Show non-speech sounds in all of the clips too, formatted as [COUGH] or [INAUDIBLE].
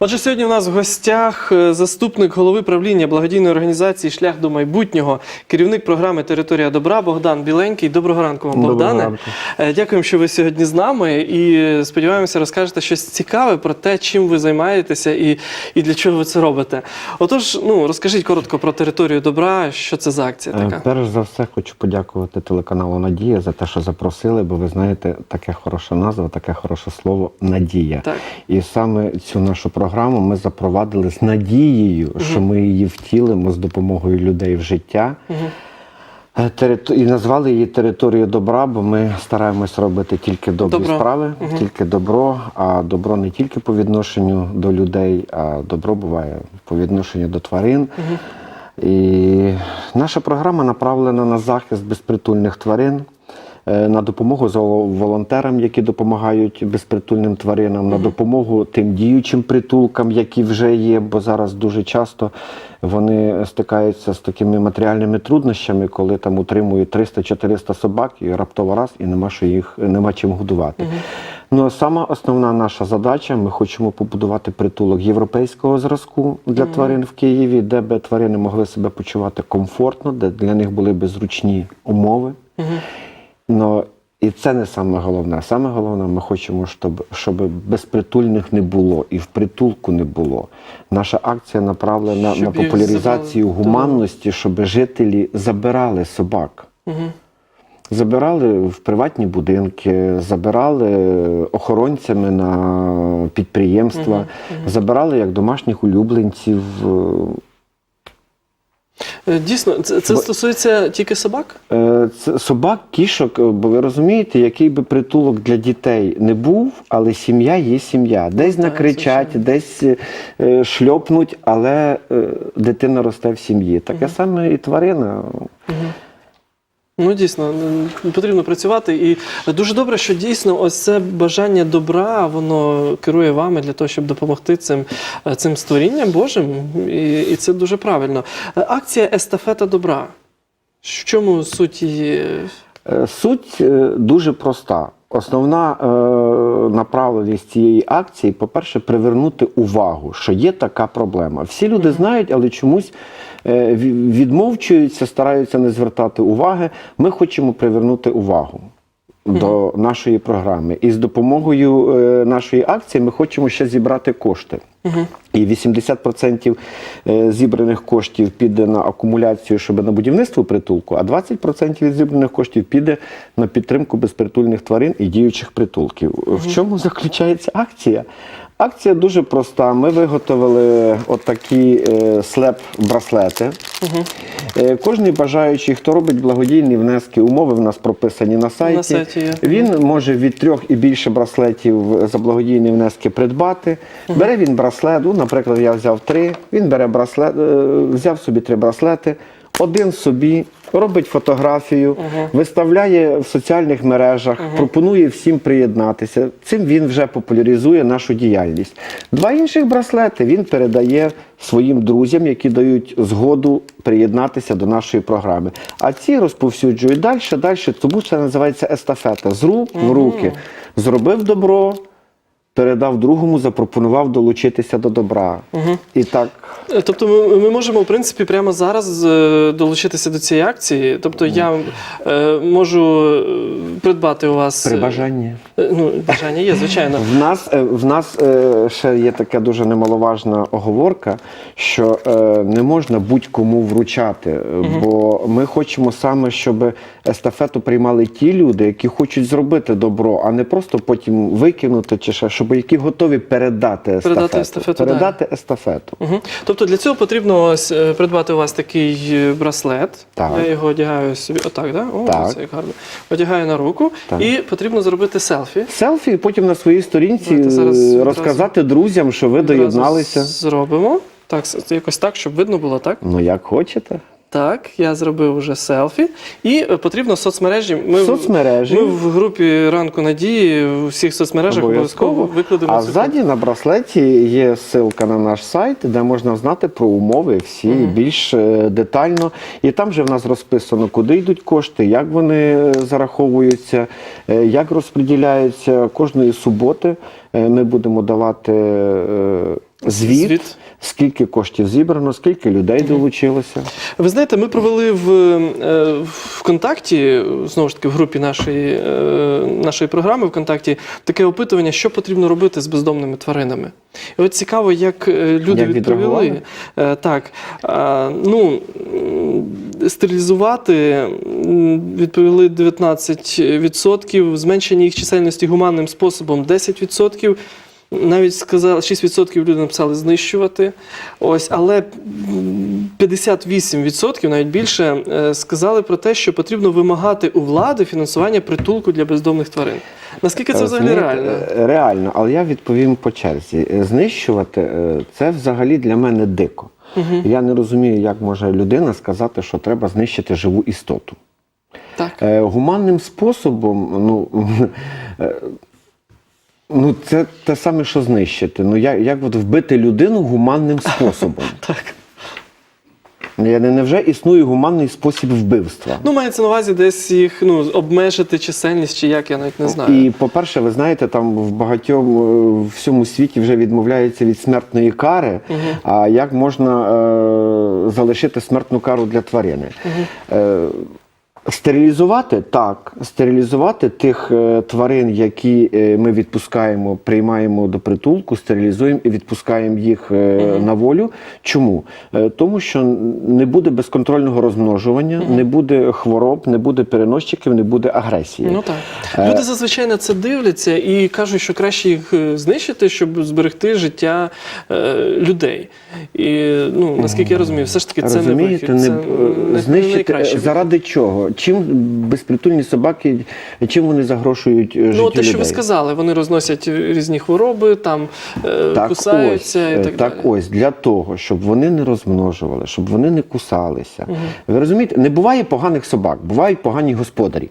Отже, сьогодні у нас в гостях е, заступник голови правління благодійної організації Шлях до майбутнього, керівник програми Територія добра Богдан Біленький. Доброго ранку вам, Доброго Богдане. ранку. Е, Дякуємо, що ви сьогодні з нами. І е, сподіваємося, розкажете щось цікаве про те, чим ви займаєтеся і, і для чого ви це робите. Отож, ну розкажіть коротко про територію добра. Що це за акція така? Перш за все хочу подякувати телеканалу Надія за те, що запросили, бо ви знаєте, таке хороша назва, таке хороше слово Надія. Так. І саме цю нашу програму ми запровадили з надією, що ми її втілимо з допомогою людей в життя. Терито- І назвали її територією добра, бо ми стараємось робити тільки добрі Добро. справи, тільки добро. А добро не тільки по відношенню до людей, а добро буває по відношенню до тварин. І наша програма направлена на захист безпритульних тварин, на допомогу волонтерам, які допомагають безпритульним тваринам, на допомогу тим діючим притулкам, які вже є, бо зараз дуже часто вони стикаються з такими матеріальними труднощами, коли там утримують 300-400 собак і раптово раз, і нема що їх нема чим годувати. Ну а сама основна наша задача: ми хочемо побудувати притулок європейського зразку для тварин в Києві, де би тварини могли себе почувати комфортно, де для них були би зручні умови. Ну, і це не саме головне. Саме головне, ми хочемо, щоб, щоб безпритульних не було і в притулку не було. Наша акція направлена Щоб на популяризацію забрали гуманності, щоб жителі забирали собак. Забирали в приватні будинки, забирали охоронцями на підприємства, забирали як домашніх улюбленців. Е, Дійсно, це, це Бо- стосується тільки собак? Е, Це собак, кішок, е, бо ви розумієте, який би притулок для дітей не був, але сім'я є сім'я. Десь Так, накричать, десь е, шльопнуть, але е, дитина росте в сім'ї. Таке саме і тварина. Ну, дійсно, потрібно працювати. І дуже добре, що дійсно ось це бажання добра, воно керує вами для того, щоб допомогти цим, е, цим створінням Божим. І, і це дуже правильно. Е, Акція Естафета добра. В чому суть її? Е, Суть дуже проста. Основна е, направленість цієї акції, по-перше, привернути увагу, що є така проблема. Всі люди знають, але чомусь е, відмовчуються, стараються не звертати уваги. Ми хочемо привернути увагу. До нашої програми. І з допомогою е, нашої акції ми хочемо ще зібрати кошти. І 80% е, зібраних коштів піде на акумуляцію, щоб на будівництво притулку, а 20% від зібраних коштів піде на підтримку безпритульних тварин і діючих притулків. В чому заключається акція? Акція дуже проста. Ми виготовили отакі е, слеп-браслети. Е, Кожний бажаючий, хто робить благодійні внески, умови в нас прописані на сайті. На сайті є. Він може від трьох і більше браслетів за благодійні внески придбати. Бере він браслет, ну, наприклад, я взяв три, він бере браслет, е, взяв собі три браслети, один собі, робить фотографію, виставляє в соціальних мережах, пропонує всім приєднатися. Цим він вже популяризує нашу діяльність. Два інших браслети він передає своїм друзям, які дають згоду приєднатися до нашої програми. А ці розповсюджують далі, далі. Тому це називається естафета. З рук в руки. Зробив добро, передав другому, запропонував долучитися до добра. І так. Е, Тобто ми, ми можемо, в принципі, прямо зараз е, долучитися до цієї акції. Тобто я е, можу е, придбати у вас. При бажанні. е, Ну, бажання є, звичайно. В нас, е, в нас е, ще є така дуже немаловажна оговорка, що е, не можна будь-кому вручати, е, бо ми хочемо саме, щоб естафету приймали ті люди, які хочуть зробити добро, а не просто потім викинути чи ще, щоб які готові передати естафету. Передати естафету, Передати естафету. Мгм. Тобто для цього потрібно ось е, придбати у вас такий е, браслет. Так. Я його одягаю собі. Отак, да? О, Так. це як гарно. Одягаю на руку Так. і потрібно зробити селфі. Селфі, і потім на своїй сторінці зараз е, розказати друзям, що ви доєдналися. Зробимо. Так, якось так, щоб видно було, так? Ну як хочете. Так, я зробив уже селфі. І е, потрібно соцмережі. Ми, Соцмережі. Ми в групі ранку надії у всіх соцмережах обов'язково викладемо. А ззаді на браслеті є ссылка на наш сайт, де можна знати про умови всі більш е, детально. І там же в нас розписано, куди йдуть кошти, як вони е, зараховуються, як розподіляються кожної суботи. Ми будемо давати звіт, Звіт. скільки коштів зібрано, скільки людей долучилося. Ви знаєте, ми провели в е, ВКонтакті, знову ж таки, в групі нашої, е, нашої програми ВКонтакті, таке опитування, що потрібно робити з бездомними тваринами. І от цікаво, як е, люди Як відповіли. Так, ну, стерилізувати відповіли 19%, зменшення їх чисельності гуманним способом 10%. Навіть сказали, 6% люди написали знищувати. Ось, але 58%, навіть більше, е, сказали про те, що потрібно вимагати у влади фінансування притулку для бездомних тварин. Наскільки це взагалі реально? е, Реально, але я відповім по черзі. Е, Знищувати це взагалі для мене дико. Я не розумію, як може людина сказати, що треба знищити живу істоту. Так. Гуманним способом, ну, [LAUGHS] ну це те саме, що знищити. Ну, як, як от вбити людину гуманним способом? [LAUGHS] Так. Я не невже існує гуманний спосіб вбивства? Ну, мається на увазі десь їх ну, обмежити чисельність, чи як, я навіть не знаю. І, по-перше, ви знаєте, там в багатьом е, всьому світі вже відмовляються від смертної кари. А як можна е, залишити смертну кару для тварини? Е, Стерилізувати так, стерилізувати тих е, тварин, які е, ми відпускаємо, приймаємо до притулку, стерилізуємо і відпускаємо їх е, на волю. Чому? Е, тому що не буде безконтрольного розмножування, не буде хвороб, не буде переносчиків, не буде агресії. Ну так. Люди зазвичай на це дивляться і кажуть, що краще їх е, знищити, щоб зберегти життя е, людей. І ну, наскільки я розумію, все ж таки це Розумієте, не не, не, не знищити найкраще. вихід. заради чого? Чим безпритульні собаки, чим вони загрошують е, життю Ну, те, що ви сказали, вони розносять різні хвороби, там е, Так кусаються ось, і е, так, так далі. ось для того, щоб вони не розмножували, щоб вони не кусалися. Ви розумієте, не буває поганих собак, бувають погані господарі.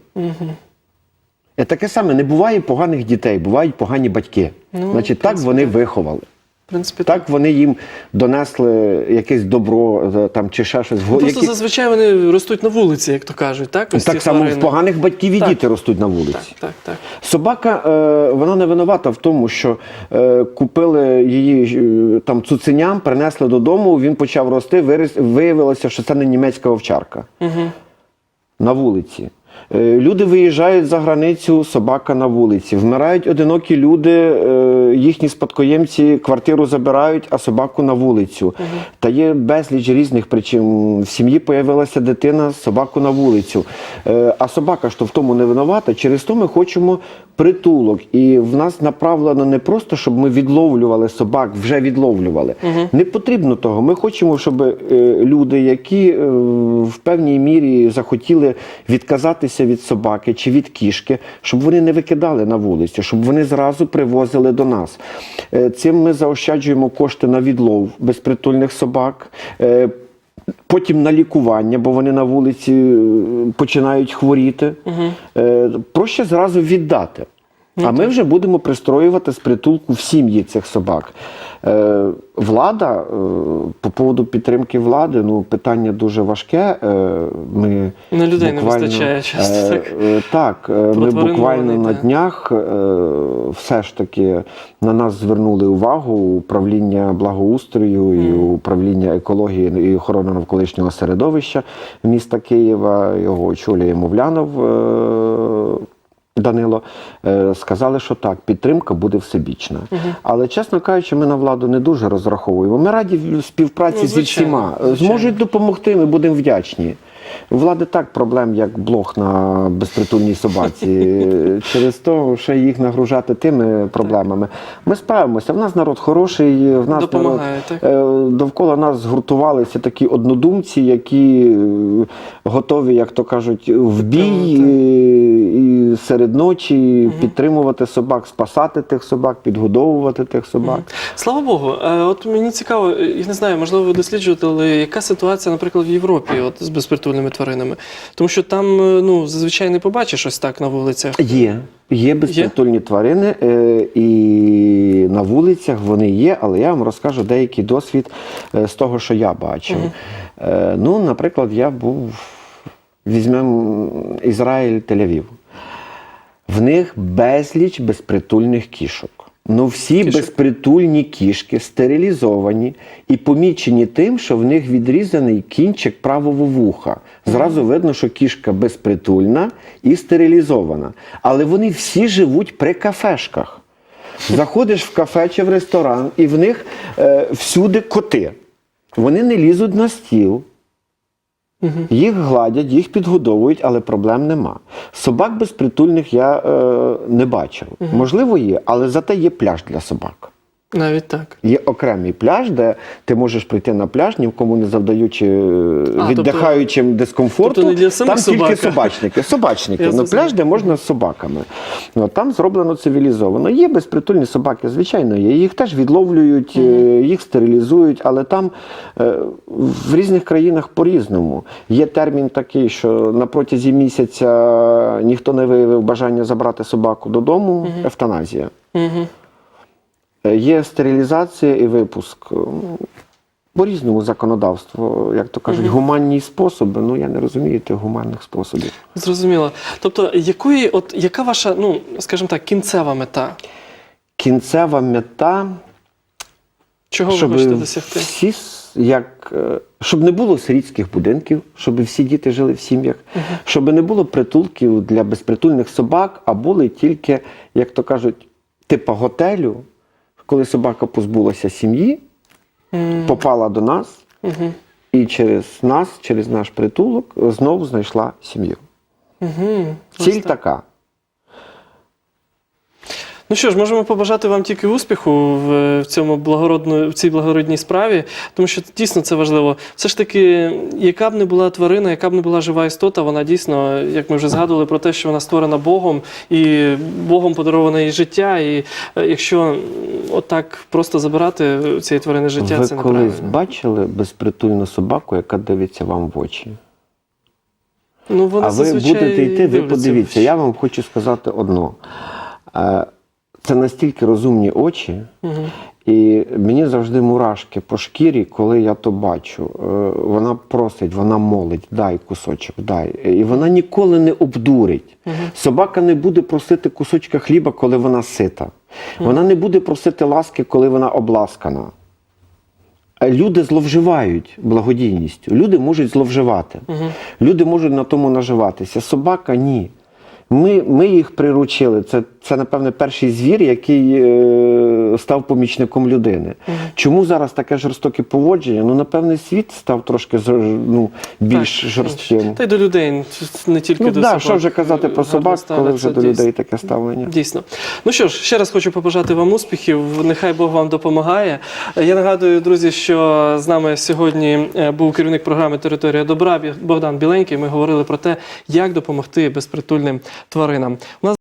Е, Таке саме не буває поганих дітей, бувають погані батьки. Ну, Значить, так вони виховали. В принципі, так. Так вони їм донесли якесь добро е, там чи ще щось. Ну, просто Які- зазвичай вони ростуть на вулиці, як то кажуть, так? Ось Так само тварини. в поганих батьків і Так. діти ростуть на вулиці. Так, так, так. Собака, е, вона не винувата в тому, що е, купили її е, там цуценям, принесли додому, він почав рости, виріс, виявилося, що це не німецька овчарка Угу. на вулиці. Е, Люди виїжджають за границю, собака на вулиці. Вмирають одинокі люди, е, їхні спадкоємці квартиру забирають, а собаку на вулицю. Та є безліч різних причин. В сім'ї появилася дитина, собаку на вулицю. Е, А собака ж то в тому не винувата. Через то ми хочемо притулок. І в нас направлено не просто, щоб ми відловлювали собак, вже відловлювали. Не потрібно того. Ми хочемо, щоб люди, які в певній мірі захотіли відказатися від собаки чи від кішки, щоб вони не викидали на вулицю, щоб вони зразу привозили до нас. Е, Цим ми заощаджуємо кошти на відлов безпритульних собак. Е, Потім на лікування, бо вони на вулиці е, починають хворіти. Угу. Проще зразу віддати. А ми вже будемо пристроювати з притулку в сім'ї цих собак. Е, влада, е, по поводу підтримки влади, ну питання дуже важке. Е, ми На людей не вистачає часто, е, так? е, так, е, ми буквально на днях е, все ж таки на нас звернули увагу управління благоустрою і управління екології і охорони навколишнього середовища міста Києва. Його очолює Мовлянов. е, Данило е, сказали, що так, підтримка буде всебічна. Але, чесно кажучи, ми на владу не дуже розраховуємо. Ми раді співпраці Ну, зі звичайно, всіма. звичайно. Зможуть допомогти, ми будемо вдячні. У влади так проблем, як блох на безпритульній собаці. [LAUGHS] Через то, ще їх нагружати тими проблемами. Ми справимося. В нас народ хороший, в нас так? Е, Довкола нас згуртувалися такі однодумці, які е, готові, як то кажуть, в бій е, і серед ночі підтримувати собак, спасати тих собак, підгодовувати тих собак. Слава Богу, от мені цікаво, я не знаю, можливо, ви досліджуєте, але яка ситуація, наприклад, в Європі от, з безпритульними тваринами? Тому що там е, ну, зазвичай не побачиш ось так на вулицях. Є. Є безпритульні тварини, е, і на вулицях вони є, але я вам розкажу деякий досвід е, з того, що я бачив. Е, Ну, наприклад, я був, візьмемо Ізраїль, Тель-Авів. В них безліч безпритульних кішок. Ну, всі Кішок. безпритульні кішки стерилізовані і помічені тим, що в них відрізаний кінчик правого вуха. Зразу видно, що кішка безпритульна і стерилізована. Але вони всі живуть при кафешках. Заходиш в кафе чи в ресторан, і в них е, всюди коти. Вони не лізуть на стіл. Їх гладять, їх підгодовують, але проблем нема. Собак безпритульних я е, не бачив. Можливо, є, але зате є пляж для собак. Навіть так. Є окремий пляж, де ти можеш прийти на пляж, ні в кому не завдаючи е, А, віддихаючим дискомфорту. тобто не для самих там тільки собачники. Собачники. Ну, пляж, де можна з собаками. Ну, там зроблено цивілізовано. Є безпритульні собаки, звичайно, є. Їх теж відловлюють, е, їх стерилізують, але там е, в різних країнах по-різному. Є термін такий, що на протязі місяця ніхто не виявив бажання забрати собаку додому, евтаназія. Угу. Е, Є стерилізація і випуск. Ну, По-різному законодавство, як то кажуть, гуманні способи. Ну я не розумію тих гуманних способів. Зрозуміло. Тобто, якої, от, яка ваша, ну, скажімо так, кінцева мета? Кінцева мета, Чого ви хочете досягти? всі, як, е, щоб не було сирітських будинків, щоб всі діти жили в сім'ях, щоб не було притулків для безпритульних собак, а були тільки, як то кажуть, типа готелю, коли собака позбулася сім'ї, попала до нас. І через нас, через наш притулок, знову знайшла сім'ю. Ціль така. Ну що ж, можемо побажати вам тільки успіху в, в цьому благородно, в цій благородній справі, тому що дійсно це важливо. Все ж таки, яка б не була тварина, яка б не була жива істота, вона дійсно, як ми вже згадували про те, що вона створена Богом і Богом подароване їй життя. І е, якщо отак просто забирати цієї тварини життя, ви це колись неправильно. бачили безпритульну собаку, яка дивиться вам в очі? Ну, вона а ви будете йти, ви подивіться. Я вам хочу сказати одно. Це настільки розумні очі, Мгм. і мені завжди мурашки по шкірі, коли я то бачу. Е, Вона просить, вона молить, дай кусочок, дай. І вона ніколи не обдурить. Собака не буде просити кусочка хліба, коли вона сита. Вона не буде просити ласки, коли вона обласкана. Люди зловживають благодійністю. Люди можуть зловживати. Люди можуть на тому наживатися. Собака ні. Ми, ми їх приручили. Це, це, напевне, перший звір, який е, став помічником людини. Чому зараз таке жорстоке поводження? Ну, напевне, світ став трошки ну, більш Так, жорстким. Та й до людей, не тільки Ну, до да, собак. що вже казати про собак, коли вже до дійсно. людей таке ставлення. Дійсно. Ну що ж, ще раз хочу побажати вам успіхів. Нехай Бог вам допомагає. Я нагадую, друзі, що з нами сьогодні е, був керівник програми Територія добра Богдан Біленький. Ми говорили про те, як допомогти безпритульним тваринам. У нас